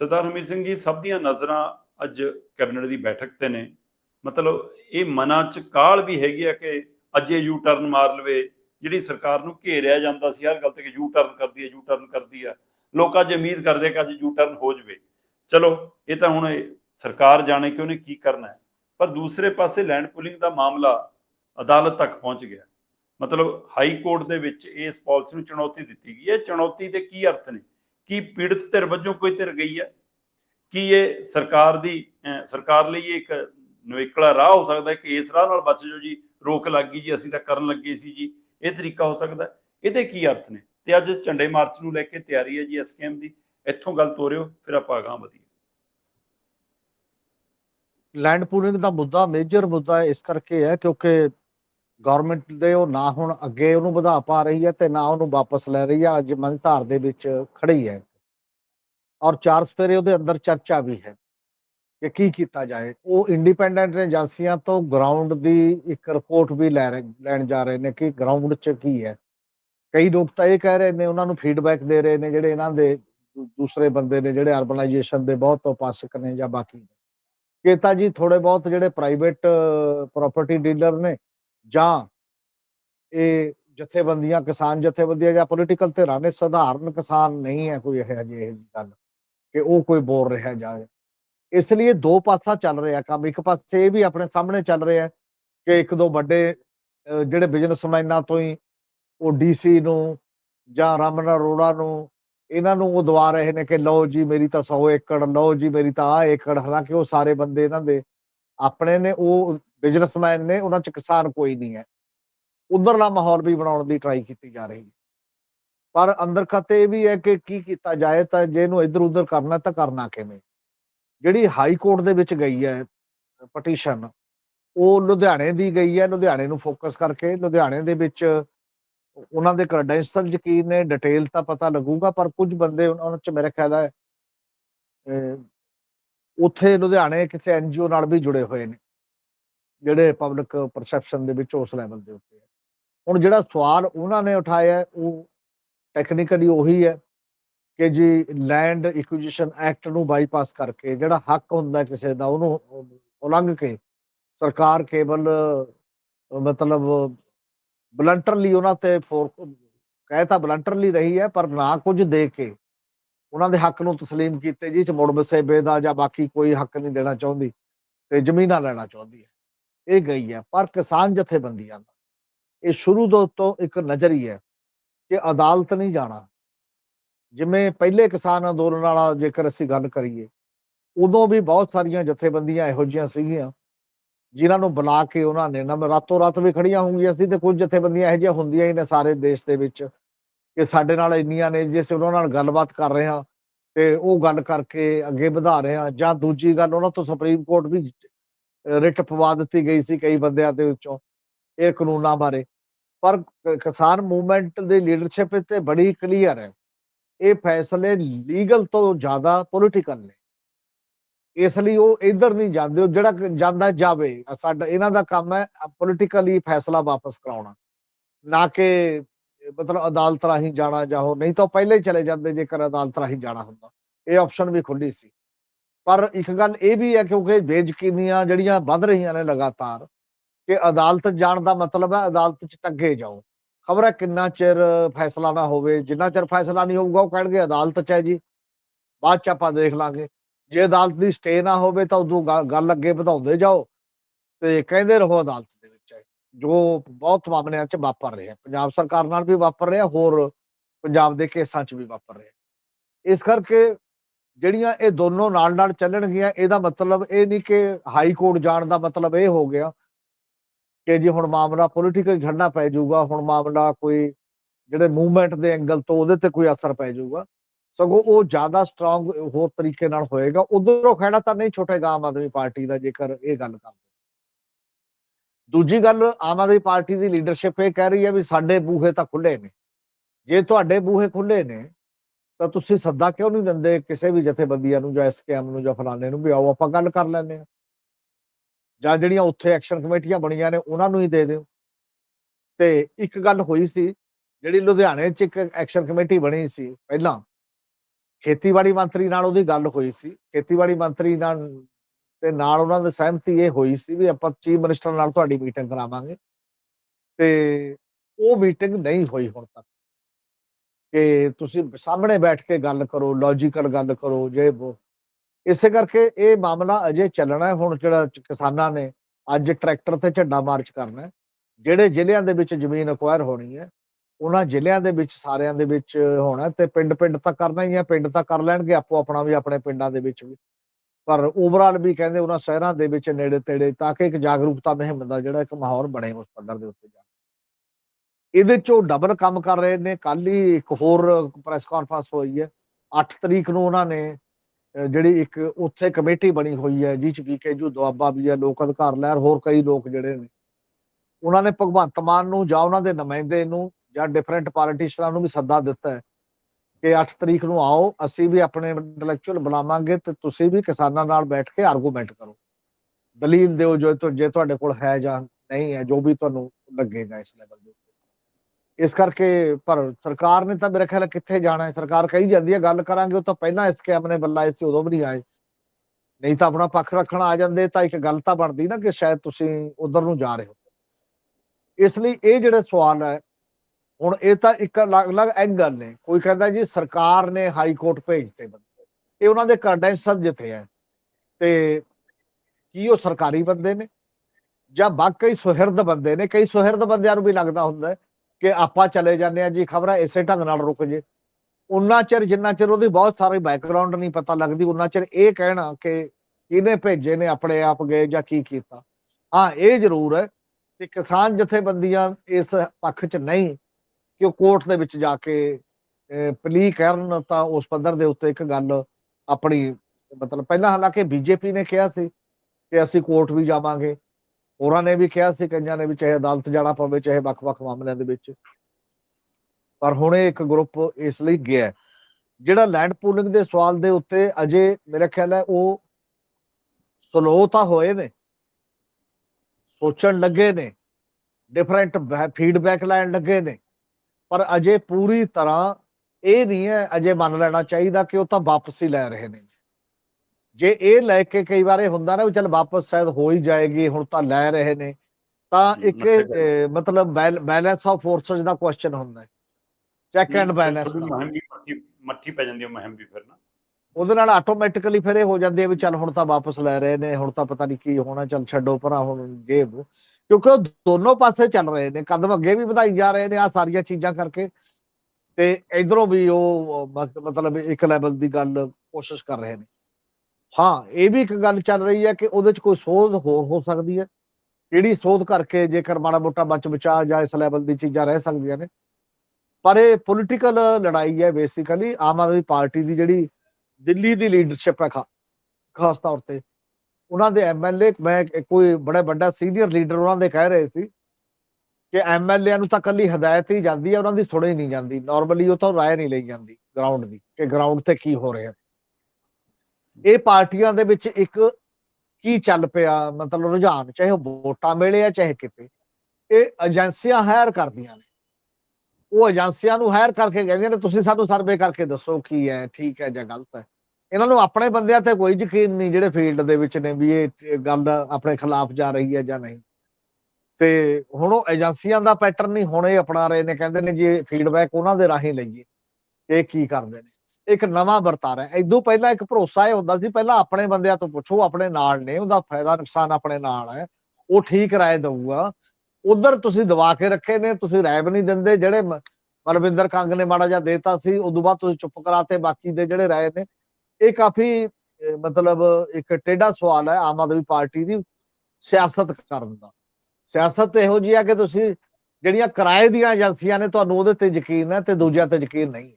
ਸਰਦਾਰ ਹਰਮੀਤ ਸਿੰਘ ਜੀ, ਸਭ ਦੀਆਂ ਨਜ਼ਰਾਂ ਅੱਜ ਕੈਬਨਿਟ ਦੀ ਬੈਠਕ ਤੇ ਨੇ। ਮਤਲਬ ਇਹ ਮਨਾਂ ਚ ਕਾਲ ਵੀ ਹੈਗੀ ਆ ਕਿ ਅੱਜ ਇਹ ਯੂ ਟਰਨ ਮਾਰ ਲਵੇ, ਜਿਹੜੀ ਸਰਕਾਰ ਨੂੰ ਘੇਰਿਆ ਜਾਂਦਾ ਸੀ, ਹਰ ਗੱਲ ਤੇ ਕਿ ਯੂ ਟਰਨ ਕਰਦੀ ਹੈ ਯੂ ਟਰਨ ਕਰਦੀ ਹੈ। ਲੋਕਾਂ 'ਚ ਉਮੀਦ ਕਰਦੇ ਕਿ ਅੱਜ ਯੂ ਟਰਨ ਹੋ ਜਵੇ। ਚਲੋ, ਇਹ ਤਾਂ ਹੁਣ ਸਰਕਾਰ ਜਾਣੇ ਕਿ ਉਹਨੇ ਕੀ ਕਰਨਾ ਹੈ। ਪਰ ਦੂਸਰੇ ਪਾਸੇ ਲੈਂਡ ਪੁਲਿੰਗ ਦਾ ਮਾਮਲਾ ਅਦਾਲਤ ਤੱਕ ਪਹੁੰਚ ਗਿਆ। ਮਤਲਬ ਹਾਈ ਕੋਰਟ ਦੇ ਵਿੱਚ ਇਸ ਪਾਲਿਸੀ ਨੂੰ ਚੁਣੌਤੀ ਦਿੱਤੀ ਗਈ ਹੈ। ਚੁਣੌਤੀ ਦੇ ਕੀ ਅਰਥ ਨੇ? ਕੀ ਪੀੜਤ ਧਿਰ ਵਜੋਂ ਕੋਈ ਧਿਰ ਗਈ ਹੈ? ਕੀ ਇਹ ਸਰਕਾਰ ਦੀ ਸਰਕਾਰ ਲਈ ਇੱਕ ਨਵੇਕਲਾ ਰਾਹ ਹੋ ਸਕਦਾ ਕਿ ਇਸ ਰਾਹ ਨਾਲ ਬਚ ਜਾਓ ਜੀ? ਰੋਕ ਲੱਗ ਗਈ ਜੀ, ਅਸੀਂ ਤਾਂ ਕਰਨ ਲੱਗੇ ਸੀ ਜੀ। ਇਹ ਤਰੀਕਾ ਹੋ ਸਕਦਾ ਇਹਦੇ ਕੀ ਅਰਥ ਨੇ? ਤੇ ਅੱਜ ਝੰਡੇ ਮਾਰਚ ਨੂੰ ਲੈ ਕੇ ਤਿਆਰੀ ਹੈ ਜੀ ਐਸਕੇਐਮ ਦੀ। ਇੱਥੋਂ ਗੱਲ ਤੋਰਿਓ, ਫਿਰ ਆਪਾਂ ਅਗਾਂਹ ਵਧੀਏ। ਲੈਂਡ ਪੂਲਿੰਗ ਦਾ ਮੁੱਦਾ ਮੇਜਰ ਮੁੱਦਾ ਇਸ ਕਰਕੇ ਹੈ ਕਿਉਂਕਿ ਗਵਰਨਮੈਂਟ ਦੇ ਉਹ ਨਾ ਹੁਣ ਅੱਗੇ ਉਹਨੂੰ ਵਧਾ ਪਾ ਰਹੀ ਹੈ ਤੇ ਨਾ ਉਹਨੂੰ ਵਾਪਸ ਲੈ ਰਹੀ ਹੈ। ਅੱਜ ਮੰਗਧਾਰ ਦੇ ਵਿੱਚ ਖੜੀ ਹੈ। ਔਰ ਚਾਰ ਸਫੇਰੇ ਉਹਦੇ ਅੰਦਰ ਚਰਚਾ ਵੀ ਹੈ ਕਿ ਕੀ ਕੀਤਾ ਜਾਏ। ਉਹ ਇੰਡੀਪੈਂਡੈਂਟ ਏਜੰਸੀਆਂ ਤੋਂ ਗਰਾਊਂਡ ਦੀ ਇੱਕ ਰਿਪੋਰਟ ਵੀ ਲੈ ਰਹੇ, ਲੈਣ ਜਾ ਰਹੇ ਨੇ ਕਿ ਗਰਾਊਂਡ 'ਚ ਕੀ ਹੈ। ਕਈ ਲੋਕ ਤਾਂ ਇਹ ਕਹਿ ਰਹੇ ਨੇ, ਉਹਨਾਂ ਨੂੰ ਫੀਡਬੈਕ ਦੇ ਰਹੇ ਨੇ ਜਿਹੜੇ ਇਹਨਾਂ ਦੇ ਦੂਸਰੇ ਬੰਦੇ ਨੇ ਜਿਹੜੇ ਅਰਬਨਾਈਜੇਸ਼ਨ ਦੇ ਬਹੁਤ ਉਪਾਸਕ ਨੇ ਜਾਂ ਬਾਕੀ ਨੇ। ਕਿ ਤਾਂ ਜੀ ਥੋੜੇ ਬਹੁਤ ਜਿਹੜੇ ਪ੍ਰਾਈਵੇਟ ਪ੍ਰਾਪਰਟੀ ਡੀਲਰ ਨੇ ਜਾਂ ਇਹ ਜਥੇਬੰਦੀਆਂ, ਕਿਸਾਨ ਜਥੇਬੰਦੀਆਂ ਜਾਂ ਪੋਲੀਟੀਕਲ ਧਿਰਾਂ ਨੇ ਸਧਾਰਨ ਕਿਸਾਨ ਨਹੀਂ ਹੈ ਕੋਈ ਇਹ ਜਿਹੀ ਗੱਲ ਕਿ ਉਹ ਕੋਈ ਬੋਲ ਰਿਹਾ ਜਾਏ ਇਸ ਲਈ ਦੋ ਪਾਸਾ ਚੱਲ ਰਿਹਾ ਕੰਮ। ਇੱਕ ਪਾਸੇ ਇਹ ਵੀ ਆਪਣੇ ਸਾਹਮਣੇ ਚੱਲ ਰਿਹਾ ਕਿ ਇੱਕ ਦੋ ਵੱਡੇ ਜਿਹੜੇ ਬਿਜ਼ਨਸਮੈਨਾਂ ਤੋਂ ਹੀ ਉਹ ਡੀਸੀ ਨੂੰ ਜਾਂ ਰਮਨ ਅਰੋੜਾ ਨੂੰ ਇਹਨਾਂ ਨੂੰ ਉਹ ਦਵਾ ਰਹੇ ਨੇ ਕਿ ਲਓ ਜੀ ਮੇਰੀ ਤਾਂ 100 ਏਕੜ, ਲਓ ਜੀ ਮੇਰੀ ਤਾਂ ਆ ਏਕੜ, ਹਾਲਾਂਕਿ ਉਹ ਸਾਰੇ ਬੰਦੇ ਇਹਨਾਂ ਦੇ ਆਪਣੇ ਨੇ, ਉਹ ਬਿਜ਼ਨਸਮੈਨ ਨੇ, ਉਹਨਾਂ ਚ ਕਿਸਾਨ ਕੋਈ ਨਹੀਂ ਹੈ। ਉਧਰਲਾ ਮਾਹੌਲ ਵੀ ਬਣਾਉਣ ਦੀ ਟਰਾਈ ਕੀਤੀ ਜਾ ਰਹੀ ਹੈ। ਪਰ ਅੰਦਰ ਖਾਤੇ ਇਹ ਵੀ ਹੈ ਕਿ ਕੀ ਕੀਤਾ ਜਾਏ ਤਾਂ ਜੇ ਇਹਨੂੰ ਇੱਧਰ ਉੱਧਰ ਕਰਨਾ ਤਾਂ ਕਰਨਾ ਕਿਵੇਂ? ਜਿਹੜੀ ਹਾਈ ਕੋਰਟ ਦੇ ਵਿੱਚ ਗਈ ਹੈ ਪਟੀਸ਼ਨ ਉਹ ਲੁਧਿਆਣੇ ਦੀ ਗਈ ਹੈ, ਲੁਧਿਆਣੇ ਨੂੰ ਫੋਕਸ ਕਰਕੇ। ਲੁਧਿਆਣੇ ਦੇ ਵਿੱਚ ਉਹਨਾਂ ਦੇ ਕ੍ਰੈਡੈਂਸ਼ੀਅਲ ਯਕੀਨ ਨੇ ਡਿਟੇਲ ਤਾਂ ਪਤਾ ਲੱਗੂਗਾ, ਪਰ ਕੁਝ ਬੰਦੇ ਉਹਨਾਂ ਚ ਮੇਰੇ ਖਿਆਲ ਹੈ ਉੱਥੇ ਲੁਧਿਆਣੇ ਕਿਸੇ ਐਨਜੀਓ ਨਾਲ ਵੀ ਜੁੜੇ ਹੋਏ ਨੇ। ਜਿਹੜੇ ਪਬਲਿਕ ਪਰਸੈਪਸ਼ਨ ਦੇ ਵਿੱਚ ਉਸ ਲੈਵਲ ਦੇ ਉੱਤੇ ਹੈ ਹੁਣ ਜਿਹੜਾ ਸਵਾਲ ਉਹਨਾਂ ਨੇ ਉਠਾਇਆ ਹੈ, ਉਹ ਟੈਕਨੀਕਲੀ ਉਹੀ ਹੈ ਕਿ ਜੀ ਲੈਂਡ ਇਕੁਜੀਸ਼ਨ ਐਕਟ ਨੂੰ ਬਾਈਪਾਸ ਕਰਕੇ ਜਿਹੜਾ ਹੱਕ ਹੁੰਦਾ ਕਿਸੇ ਦਾ ਉਹਨੂੰ ਉਲੰਘ ਕੇ ਸਰਕਾਰ ਕੇਵਲ ਅਹ, ਮਤਲਬ ਬਲੰਟਰਲੀ ਉਹਨਾਂ ਤੇ ਫੋਰ ਕਹਿ ਤਾਂ ਬਲੰਟਰਲੀ ਰਹੀ ਹੈ ਪਰ ਨਾ ਕੁਝ ਦੇ ਕੇ ਉਹਨਾਂ ਦੇ ਹੱਕ ਨੂੰ تسلیم ਕੀਤੇ ਜੀ ਚ ਮੁੜ ਵਸੇਬੇ ਦਾ ਜਾਂ ਬਾਕੀ ਕੋਈ ਹੱਕ ਨਹੀਂ ਦੇਣਾ ਚਾਹੁੰਦੀ ਤੇ ਜ਼ਮੀਨਾਂ ਲੈਣਾ ਚਾਹੁੰਦੀ ਹੈ ਇਹ ਗਈ ਹੈ, ਪਰ ਕਿਸਾਨ ਜਥੇਬੰਦੀਆਂ ਦਾ। ਇਹ ਸ਼ੁਰੂ ਤੋਂ ਇੱਕ ਨਜ਼ਰੀ ਹੈ ਕਿ ਅਦਾਲਤ ਨਹੀਂ ਜਾਣਾ। ਜਿਵੇਂ ਪਹਿਲੇ ਕਿਸਾਨ ਅੰਦੋਲਨ ਵਾਲਾ ਜੇਕਰ ਅਸੀਂ ਗੱਲ ਕਰੀਏ, ਉਦੋਂ ਵੀ ਬਹੁਤ ਸਾਰੀਆਂ ਜਥੇਬੰਦੀਆਂ ਇਹੋ ਜਿਹੀਆਂ ਸੀਗੀਆਂ, ਜਿਨ੍ਹਾਂ ਨੂੰ ਬੁਲਾ ਕੇ ਉਹਨਾਂ ਨੇ, ਨਾ ਰਾਤੋਂ ਰਾਤ ਵੀ ਖੜੀਆਂ ਹੋਣਗੀਆਂ ਸੀ ਤੇ ਕੁਝ ਜਥੇਬੰਦੀਆਂ ਇਹੋ ਜਿਹੀਆਂ ਹੁੰਦੀਆਂ ਹੀ ਨੇ ਸਾਰੇ ਦੇਸ਼ ਦੇ ਵਿੱਚ ਕਿ ਸਾਡੇ ਨਾਲ ਇੰਨੀਆਂ ਨੇ, ਜੇ ਅਸੀਂ ਉਹਨਾਂ ਨਾਲ ਗੱਲਬਾਤ ਕਰ ਰਹੇ ਹਾਂ ਤੇ ਉਹ ਗੱਲ ਕਰਕੇ ਅੱਗੇ ਵਧਾ ਰਹੇ ਹਾਂ ਜਾਂ ਦੂਜੀ ਗੱਲ ਉਹਨਾਂ ਤੋਂ ਸੁਪਰੀਮ ਕੋਰਟ ਵੀ ਰਿਟ ਪਵਾ ਦਿੱਤੀ ਗਈ ਸੀ ਕਈ ਬੰਦਿਆਂ ਦੇ ਵਿੱਚੋਂ, ਇਹ ਕਾਨੂੰਨਾਂ ਬਾਰੇ। ਪਰ ਕਿਸਾਨ ਮੂਵਮੈਂਟ ਦੀ ਲੀਡਰਸ਼ਿਪ ਇੱਥੇ ਬੜੀ ਕਲੀਅਰ ਹੈ। ਇਹ ਫੈਸਲੇ ਲੀਗਲ ਤੋਂ ਜ਼ਿਆਦਾ ਪੋਲੀਟੀਕਲ ਨੇ। ਇਸ ਲਈ ਉਹ ਇਧਰ ਨਹੀਂ ਜਾਂਦੇ, ਉਹ ਜਿਹੜਾ ਜਾਂਦਾ ਜਾਵੇ ਸਾਡਾ, ਇਹਨਾਂ ਦਾ ਕੰਮ ਹੈ ਪੋਲੀਟੀਕਲੀ ਫੈਸਲਾ ਵਾਪਸ ਕਰਾਉਣਾ। ਨਾ ਕਿ ਮਤਲਬ ਅਦਾਲਤ ਰਾਹੀਂ ਜਾਣਾ ਜਾਂ ਹੋਰ, ਨਹੀਂ ਤਾਂ ਉਹ ਪਹਿਲੇ ਹੀ ਚਲੇ ਜਾਂਦੇ ਜੇਕਰ ਅਦਾਲਤ ਰਾਹੀਂ ਜਾਣਾ ਹੁੰਦਾ। ਇਹ ਆਪਸ਼ਨ ਵੀ ਖੁੱਲੀ ਸੀ। ਪਰ ਇੱਕ ਗੱਲ ਇਹ ਵੀ ਹੈ ਕਿਉਂਕਿ ਬੇਯਕੀਨੀਆਂ ਜਿਹੜੀਆਂ ਵੱਧ ਰਹੀਆਂ ਨੇ ਲਗਾਤਾਰ, ਕਿ ਅਦਾਲਤ ਜਾਣ ਦਾ ਮਤਲਬ ਹੈ ਅਦਾਲਤ 'ਚ ਟੱਗੇ ਜਾਓ। ਖਬਰ ਹੈ ਕਿੰਨਾ ਚਿਰ ਫੈਸਲਾ ਨਾ ਹੋਵੇ, ਜਿੰਨਾ ਚਿਰ ਫੈਸਲਾ ਨਹੀਂ ਹੋਊਗਾ ਉਹ ਕਹਿਣਗੇ ਅਦਾਲਤ 'ਚ ਹੈ ਜੀ, ਬਾਅਦ 'ਚ ਆਪਾਂ ਦੇਖ ਲਾਂਗੇ। ਜੇ ਅਦਾਲਤ ਦੀ ਸਟੇ ਨਾ ਹੋਵੇ ਤਾਂ ਉਦੋਂ ਗੱਲ- ਗੱਲ ਅੱਗੇ ਵਧਾਉਂਦੇ ਜਾਓ ਤੇ ਕਹਿੰਦੇ ਰਹੋ ਅਦਾਲਤ ਦੇ ਵਿੱਚ। ਹੈ ਜੋ ਬਹੁਤ ਮਾਮਲਿਆਂ 'ਚ ਵਾਪਰ ਰਿਹਾ, ਪੰਜਾਬ ਸਰਕਾਰ ਨਾਲ ਵੀ ਵਾਪਰ ਰਿਹਾ, ਹੋਰ ਪੰਜਾਬ ਦੇ ਕੇਸਾਂ 'ਚ ਵੀ ਵਾਪਰ ਰਿਹਾ। ਇਸ ਕਰਕੇ ਜਿਹੜੀਆਂ ਇਹ ਦੋਨੋਂ ਨਾਲ ਨਾਲ ਚੱਲਣਗੀਆਂ, ਇਹਦਾ ਮਤਲਬ ਇਹ ਨਹੀਂ ਕਿ ਹਾਈ ਕੋਰਟ ਜਾਣ ਦਾ ਮਤਲਬ ਇਹ ਹੋ ਗਿਆ ਕਿ ਜੀ ਹੁਣ ਮਾਮਲਾ ਪੋਲੀਟੀਕਲ ਠੰਡਾ ਪੈ ਜਾਊਗਾ, ਹੁਣ ਮਾਮਲਾ ਕੋਈ ਜਿਹੜੇ ਮੂਵਮੈਂਟ ਦੇ ਐਂਗਲ ਤੋਂ ਉਹਦੇ ਤੇ ਕੋਈ ਅਸਰ ਪੈ ਜਾਊਗਾ, ਸਗੋਂ ਉਹ ਜ਼ਿਆਦਾ ਸਟਰੋਂਗ ਹੋਰ ਤਰੀਕੇ ਨਾਲ ਹੋਏਗਾ। ਉਧਰੋਂ ਖਹਿੜਾ ਤਾਂ ਨਹੀਂ ਛੋਟੇਗਾ ਆਮ ਆਦਮੀ ਪਾਰਟੀ ਦਾ ਜੇਕਰ ਇਹ ਗੱਲ ਕਰਦੇ। ਦੂਜੀ ਗੱਲ, ਆਮ ਆਦਮੀ ਪਾਰਟੀ ਦੀ ਲੀਡਰਸ਼ਿਪ ਇਹ ਕਹਿ ਰਹੀ ਹੈ ਵੀ ਸਾਡੇ ਬੂਹੇ ਤਾਂ ਖੁੱਲੇ ਨੇ। ਜੇ ਤੁਹਾਡੇ ਬੂਹੇ ਖੁੱਲੇ ਨੇ ਤਾਂ ਤੁਸੀਂ ਸੱਦਾ ਕਿਉਂ ਨਹੀਂ ਦਿੰਦੇ ਕਿਸੇ ਵੀ ਜਥੇਬੰਦੀਆਂ ਨੂੰ ਜਾਂ ਐਸਕੇਐਮ ਨੂੰ ਜਾਂ ਫਲਾਣੇ ਨੂੰ ਵੀ ਆਓ, ਆਪਾਂ ਗੱਲ ਕਰ ਲੈਂਦੇ ਆ ਜਾਂ ਜਿਹੜੀਆਂ ਉੱਥੇ ਐਕਸ਼ਨ ਕਮੇਟੀਆਂ ਬਣੀਆਂ ਨੇ, ਉਹਨਾਂ ਨੂੰ ਹੀ ਦੇ ਦਿਓ। ਤੇ ਇੱਕ ਗੱਲ ਹੋਈ ਸੀ, ਜਿਹੜੀ ਲੁਧਿਆਣੇ 'ਚ ਇੱਕ ਐਕਸ਼ਨ ਕਮੇਟੀ ਬਣੀ ਸੀ ਪਹਿਲਾਂ, ਖੇਤੀਬਾੜੀ ਮੰਤਰੀ ਨਾਲ ਉਹਦੀ ਗੱਲ ਹੋਈ ਸੀ। ਖੇਤੀਬਾੜੀ ਮੰਤਰੀ ਨਾਲ ਤੇ ਨਾਲ ਉਹਨਾਂ ਦੀ ਸਹਿਮਤੀ ਇਹ ਹੋਈ ਸੀ ਵੀ ਆਪਾਂ ਚੀਫ ਮਿਨਿਸਟਰ ਨਾਲ ਤੁਹਾਡੀ ਮੀਟਿੰਗ ਕਰਾਵਾਂਗੇ। ਤੇ ਉਹ ਮੀਟਿੰਗ ਨਹੀਂ ਹੋਈ ਹੁਣ ਤੱਕ। ਕਿ ਤੁਸੀਂ ਸਾਹਮਣੇ ਬੈਠ ਕੇ ਗੱਲ ਕਰੋ ਲੌਜੀਕਲ ਗੱਲ ਕਰੋ, ਜੇ ਉਹ ਇਸੇ ਕਰਕੇ ਇਹ ਮਾਮਲਾ ਅਜੇ ਚੱਲਣਾ ਹੈ। ਹੁਣ ਜਿਹੜਾ ਕਿਸਾਨਾਂ ਨੇ ਅੱਜ ਟਰੈਕਟਰ ਤੇ ਝੰਡਾ ਮਾਰਚ ਕਰਨਾ ਹੈ। ਜਿਹੜੇ ਜ਼ਿਲ੍ਹਿਆਂ ਦੇ ਵਿੱਚ ਜ਼ਮੀਨ ਅਕਵਾਇਰ ਹੋਣੀ ਹੈ, ਉਹਨਾਂ ਜ਼ਿਲ੍ਹਿਆਂ ਦੇ ਵਿੱਚ, ਸਾਰਿਆਂ ਦੇ ਵਿੱਚ ਹੋਣਾ ਤੇ ਪਿੰਡ ਪਿੰਡ ਤਾਂ ਕਰਨਾ ਹੀ ਹੈ। ਪਿੰਡ ਤਾਂ ਕਰ ਲੈਣਗੇ ਆਪੋ ਆਪਣਾ ਵੀ, ਆਪਣੇ ਪਿੰਡਾਂ ਦੇ ਵਿੱਚ ਵੀ। ਪਰ ਓਵਰਆਲ ਵੀ ਕਹਿੰਦੇ ਉਹਨਾਂ ਸ਼ਹਿਰਾਂ ਦੇ ਵਿੱਚ ਨੇੜੇ ਤੇੜੇ ਤਾਂ ਕਿ ਇੱਕ ਜਾਗਰੂਕਤਾ ਮੁਹਿੰਮ ਦਾ ਜਿਹੜਾ ਇੱਕ ਮਾਹੌਲ ਬਣੇ ਉਸ ਪੱਧਰ ਦੇ ਉੱਤੇ ਜਾ ਇਹਦੇ ਚੋਂ ਡਬਲ ਕੰਮ ਕਰ ਰਹੇ ਨੇ। ਕੱਲ ਹੀ ਇੱਕ ਹੋਰ ਪ੍ਰੈਸ ਕਾਨਫਰੰਸ ਹੋਈ ਹੈ। 8 ਤਰੀਕ ਨੂੰ ਉਹਨਾਂ ਨੇ ਜਿਹੜੀ ਇੱਕ ਉੱਥੇ ਕਮੇਟੀ ਬਣੀ ਹੋਈ ਹੈ, ਜਿਹ ਚ ਵੀਕੇ ਜੂ, ਦੁਆਬਾ ਵੀ ਹੈ, ਲੋਕ ਅਧਿਕਾਰ ਲਹਿਰ, ਹੋਰ ਕਈ ਲੋਕ ਜਿਹੜੇ ਨੇ। ਉਹਨਾਂ ਨੇ ਭਗਵੰਤ ਮਾਨ ਨੂੰ ਜਾਂ ਉਹਨਾਂ ਦੇ ਨੁਮਾਇੰਦੇ ਨੂੰ ਜਾਂ ਡਿਫਰੈਂਟ ਪਾਰਟੀਸ਼ਨਾਂ ਨੂੰ ਵੀ ਸੱਦਾ ਦਿੱਤਾ ਹੈ ਕਿ 8 ਤਰੀਕ ਨੂੰ ਆਓ, ਅਸੀਂ ਵੀ ਆਪਣੇ ਇੰਟੈਲੈਕਚੁਅਲ ਬੁਲਾਵਾਂਗੇ ਤੇ ਤੁਸੀਂ ਵੀ ਕਿਸਾਨਾਂ ਨਾਲ ਬੈਠ ਕੇ ਆਰਗੂਮੈਂਟ ਕਰੋ। ਦਲੀਲ ਦਿਓ ਜੋ ਜੇ ਤੁਹਾਡੇ ਕੋਲ ਹੈ ਜਾਂ ਨਹੀਂ ਹੈ, ਜੋ ਵੀ ਤੁਹਾਨੂੰ ਲੱਗੇਗਾ ਇਸ ਲੈਵਲ ਦੇ ਇਸ ਕਰਕੇ ਪਰ ਸਰਕਾਰ ਨੇ ਤਾਂ ਮੇਰੇ ਖਿਆਲ ਕਿੱਥੇ ਜਾਣਾ ਹੈ? ਸਰਕਾਰ ਕਹੀ ਜਾਂਦੀ ਹੈ, ਗੱਲ ਕਰਾਂਗੇ। ਉਹ ਤਾਂ ਪਹਿਲਾਂ ਇਸ ਕੈਮ ਨੇ ਬੁਲਾਏ ਸੀ ਉਦੋਂ ਵੀ ਨਹੀਂ ਆਏ। ਨਹੀਂ ਤਾਂ ਆਪਣਾ ਪੱਖ ਰੱਖਣ ਆ ਜਾਂਦੇ, ਤਾਂ ਇੱਕ ਗੱਲ ਤਾਂ ਬਣਦੀ ਨਾ ਕਿ ਸ਼ਾਇਦ ਤੁਸੀਂ ਉਧਰ ਨੂੰ ਜਾ ਰਹੇ ਹੋ। ਇਸ ਲਈ ਇਹ ਜਿਹੜੇ ਸਵਾਲ ਹੈ, ਹੁਣ ਇਹ ਤਾਂ ਇੱਕ ਅਲੱਗ-ਅਲੱਗ ਐਂਗਲ ਨੇ। ਕੋਈ ਕਹਿੰਦਾ ਜੀ ਸਰਕਾਰ ਨੇ ਹਾਈ ਕੋਰਟ ਭੇਜਤੇ ਬੰਦੇ। ਇਹ ਉਹਨਾਂ ਦੇ ਕ੍ਰੈਡੈਂਸ਼ੀਅਲ ਜਿੱਥੇ ਹੈ। ਤੇ ਕੀ ਉਹ ਸਰਕਾਰੀ ਬੰਦੇ ਨੇ? ਜਾਂ ਵਾਕਈ ਸੁਹਿਰਦ ਬੰਦੇ ਨੇ? ਕਈ ਸੁਹਿਰਦ ਬੰਦਿਆਂ ਨੂੰ ਵੀ ਲੱਗਦਾ ਹੁੰਦਾ ਹੈ ਕਿ ਆਪਾਂ ਚਲੇ ਜਾਂਦੇ ਆ ਜੀ, ਖਬਰਾਂ ਇਸੇ ਢੰਗ ਨਾਲ ਰੁਕ ਜੇ। ਉਨਾ ਚਿਰ, ਜਿੰਨਾ ਚਿਰ ਉਹਦੀ ਬਹੁਤ ਸਾਰੀ ਬੈਕਗ੍ਰਾਉਂਡ ਨਹੀਂ ਪਤਾ ਲੱਗਦੀ, ਉਨਾ ਚਿਰ ਇਹ ਕਹਿਣਾ ਕਿ ਕਿਹਨੇ ਭੇਜੇ ਨੇ ਆਪਣੇ ਆਪ ਗਏ ਜਾਂ ਕੀ ਕੀਤਾ। ਹਾਂ, ਇਹ ਜ਼ਰੂਰ ਹੈ ਕਿ ਕਿਸਾਨ ਜਥੇਬੰਦੀਆਂ ਇਸ ਪੱਖ 'ਚ ਨਹੀਂ ਕਿ ਉਹ ਕੋਰਟ ਦੇ ਵਿੱਚ ਜਾ ਕੇ ਪਲੀ ਕਰਨ ਤਾਂ ਉਸ ਪੱਧਰ ਦੇ ਉੱਤੇ ਇੱਕ ਗੱਲ ਆਪਣੀ ਮਤਲਬ ਪਹਿਲਾਂ ਹਾਲਾਂਕਿ ਬੀਜੇਪੀ ਨੇ ਕਿਹਾ ਸੀ ਕਿ ਅਸੀਂ ਕੋਰਟ ਵੀ ਜਾਵਾਂਗੇ। ਹੋਰਾਂ ਨੇ ਵੀ ਕਿਹਾ ਸੀ, ਕਈਆਂ ਨੇ ਵੀ ਚਾਹੇ ਅਦਾਲਤ ਜਾਣਾ ਪਵੇ, ਚਾਹੇ ਵੱਖ-ਵੱਖ ਮਾਮਲਿਆਂ ਦੇ ਵਿੱਚ। ਪਰ ਹੁਣ ਇਹ ਇੱਕ ਗਰੁੱਪ ਇਸ ਲਈ ਗਿਆ ਜਿਹੜਾ ਲੈਂਡ ਪੂਲਿੰਗ ਦੇ ਸਵਾਲ ਦੇ ਉੱਤੇ ਅਜੇ ਮੇਰੇ ਖਿਆਲ ਹੈ ਉਹ ਸਲੋ ਤਾਂ ਹੋਏ ਨੇ, ਸੋਚਣ ਲੱਗੇ ਨੇ ਡਿਫਰੈਂਟ ਫੀਡਬੈਕ ਲੈਣ ਲੱਗੇ ਨੇ, ਪਰ ਅਜੇ ਪੂਰੀ ਤਰ੍ਹਾਂ ਇਹ ਨਹੀਂ ਹੈ ਅਜੇ ਮੰਨ ਲੈਣਾ ਚਾਹੀਦਾ ਕਿ ਉਹ ਤਾਂ ਵਾਪਸ ਹੀ ਲੈ ਰਹੇ ਨੇ। ਜੇ ਇਹ ਲੈ ਕੇ ਕਈ ਵਾਰ ਇਹ ਹੁੰਦਾ ਨਾ ਵੀ ਚਲ ਵਾਪਸ ਸ਼ਾਇਦ ਹੋ ਹੀ ਜਾਏਗੀ ਹੁਣ ਤਾਂ ਲੈ ਰਹੇ ਨੇ ਤਾਂ ਇੱਕ ਮਤਲਬ- ਬੈਲੈਂਸ ਆਫ ਫੋਰਸਸ ਦਾ ਕੁਐਸਚਨ ਹੁੰਦਾ ਹੈ। ਚੈੱਕ ਐਂਡ ਬੈਲੈਂਸ ਮੱਠੀ ਪੈ ਜਾਂਦੀ ਹੈ ਮੁਹਿੰਮ ਵੀ ਫਿਰ ਨਾ। ਉਹਦੇ ਨਾਲ ਆਟੋਮੈਟਿਕਲੀ ਫਿਰ ਇਹ ਹੋ ਜਾਂਦੀ ਹੈ ਵੀ ਚੱਲ ਹੁਣ ਤਾਂ ਵਾਪਸ ਲੈ ਰਹੇ ਨੇ ਹੁਣ ਤਾਂ ਪਤਾ ਨਹੀਂ ਕੀ ਹੋਣਾ ਚੱਲ ਛੱਡੋ ਭਰਾ ਹੁਣ ਜੇ ਵੋ। ਕਿਉਂਕਿ ਉਹ ਦੋਨੋਂ ਪਾਸੇ ਚੱਲ ਰਹੇ ਨੇ ਕਦਮ ਅੱਗੇ ਵੀ ਵਧਾਈ ਜਾ ਰਹੇ ਨੇ ਆ ਸਾਰੀਆਂ ਚੀਜ਼ਾਂ ਕਰਕੇ। ਤੇ ਇਧਰੋਂ ਵੀ ਉਹ ਮਤ- ਮਤਲਬ ਇੱਕ ਲੈਵਲ ਦੀ ਗੱਲ ਕੋਸ਼ਿਸ਼ ਕਰ ਰਹੇ ਨੇ। ਹਾਂ, ਇਹ ਵੀ ਇੱਕ ਗੱਲ ਚੱਲ ਰਹੀ ਹੈ ਕਿ ਉਹਦੇ 'ਚ ਕੋਈ ਸੋਧ ਹੋਰ ਹੋ ਸਕਦੀ ਹੈ। ਕਿਹੜੀ ਸੋਧ ਕਰਕੇ ਜੇਕਰ ਮਾੜਾ ਮੋਟਾ ਬਚ ਬਚਾ ਜਾਂ ਇਸ ਲੈਵਲ ਦੀ ਚੀਜ਼ਾਂ ਰਹਿ ਸਕਦੀਆਂ ਨੇ। ਪਰ ਇਹ ਪੋਲੀਟੀਕਲ ਲੜਾਈ ਹੈ ਬੇਸਿਕਲੀ ਆਮ ਆਦਮੀ ਪਾਰਟੀ ਦੀ ਜਿਹੜੀ ਦਿੱਲੀ ਦੀ ਲੀਡਰਸ਼ਿਪ ਹੈ ਖਾ- ਖਾਸ ਤੌਰ ਤੇ। ਉਹਨਾਂ ਦੇ ਐਮਐਲਏ ਮੈਂ ਕੋਈ ਬੜਾ ਵੱਡਾ ਸੀਨੀਅਰ ਲੀਡਰ ਉਹਨਾਂ ਦੇ ਕਹਿ ਰਹੇ ਸੀ ਕਿ ਐਮਐਲਏ ਨੂੰ ਤਾਂ ਕੱਲੀ ਹਦਾਇਤ ਹੀ ਜਾਂਦੀ ਹੈ, ਉਹਨਾਂ ਦੀ ਸੁਣੀ ਨਹੀਂ ਜਾਂਦੀ। ਨਾਰਮਲੀ ਉਹ ਤਾਂ ਰਾਏ ਨਹੀਂ ਲਈ ਜਾਂਦੀ ਗਰਾਊਂਡ ਦੀ ਕਿ ਗਰਾਊਂਡ ਤੇ ਕੀ ਹੋ ਰਿਹਾ। ਇਹ ਪਾਰਟੀਆਂ ਦੇ ਵਿੱਚ ਇੱਕ ਕੀ ਚੱਲ ਪਿਆ, ਮਤਲਬ ਰੁਝਾਨ, ਚਾਹੇ ਵੋਟਾਂ ਵੇਲੇ ਆ, ਚਾਹੇ ਕਿਤੇ, ਇਹ ਏਜੰਸੀਆਂ ਹਾਇਰ ਕਰਦੀਆਂ ਨੇ। ਉਹ ਏਜੰਸੀਆਂ ਨੂੰ ਹਾਇਰ ਕਰਕੇ ਕਹਿੰਦੀਆਂ ਨੇ, ਤੁਸੀਂ ਸਾਨੂੰ ਸਰਵੇ ਕਰਕੇ ਦੱਸੋ ਕੀ ਹੈ, ਠੀਕ ਹੈ ਜਾਂ ਗਲਤ ਹੈ। ਇਹਨਾਂ ਨੂੰ ਆਪਣੇ ਬੰਦਿਆਂ ਤੇ ਕੋਈ ਯਕੀਨ ਨਹੀਂ ਜਿਹੜੇ ਫੀਲਡ ਦੇ ਵਿੱਚ ਨੇ ਵੀ ਇਹ ਗੱਲ ਆਪਣੇ ਖਿਲਾਫ ਜਾ ਰਹੀ ਹੈ ਜਾਂ ਨਹੀਂ। ਤੇ ਹੁਣ ਉਹ ਏਜੰਸੀਆਂ ਦਾ ਪੈਟਰਨ ਨਹੀਂ ਹੁਣੇ ਅਪਣਾ ਰਹੇ ਨੇ, ਕਹਿੰਦੇ ਨੇ ਜੀ ਫੀਡਬੈਕ ਉਹਨਾਂ ਦੇ ਰਾਹੀਂ ਲਈਏ। ਇਹ ਕੀ ਕਰਦੇ ਨੇ? ਇੱਕ ਨਵਾਂ ਵਰਤਾਰਾ ਹੈ। ਇਦੋਂ ਪਹਿਲਾਂ ਇੱਕ ਭਰੋਸਾ ਇਹ ਹੁੰਦਾ ਸੀ, ਪਹਿਲਾਂ ਆਪਣੇ ਬੰਦਿਆਂ ਤੋਂ ਪੁੱਛੋ ਆਪਣੇ ਨਾਲ ਨੇ, ਉਹਦਾ ਫਾਇਦਾ ਨੁਕਸਾਨ ਆਪਣੇ ਨਾਲ ਹੈ, ਉਹ ਠੀਕ ਰਾਏ ਦਊਗਾ। ਉਧਰ ਤੁਸੀਂ ਦਬਾ ਕੇ ਰੱਖੇ ਨੇ, ਤੁਸੀਂ ਰਾਏ ਵੀ ਨਹੀਂ ਦਿੰਦੇ, ਜਿਹੜੇ ਮਲਵਿੰਦਰ ਕੰਗ ਨੇ ਮਾੜਾ ਜਿਹਾ ਦੇਤਾ ਸੀ, ਉਦੋਂ ਬਾਅਦ ਤੁਸੀਂ ਚੁੱਪ ਕਰਾਤੇ, ਬਾਕੀ ਦੇ ਜਿਹੜੇ ਰਾਏ ਨੇ, ਇਹ ਕਾਫੀ ਮਤਲਬ ਇੱਕ ਟੇਢਾ ਸਵਾਲ ਹੈ, ਆਮ ਆਦਮੀ ਪਾਰਟੀ ਦੀ ਸਿਆਸਤ ਕਰਨ ਦਾ। ਸਿਆਸਤ ਇਹੋ ਜਿਹੀ ਆ ਕਿ ਤੁਸੀਂ ਜਿਹੜੀਆਂ ਕਿਰਾਏ ਦੀਆਂ ਏਜੰਸੀਆਂ ਨੇ, ਤੁਹਾਨੂੰ ਉਹਦੇ ਤੇ ਯਕੀਨ ਹੈ ਤੇ ਦੂਜਿਆਂ ਤੇ ਯਕੀਨ ਨਹੀਂ ਹੈ।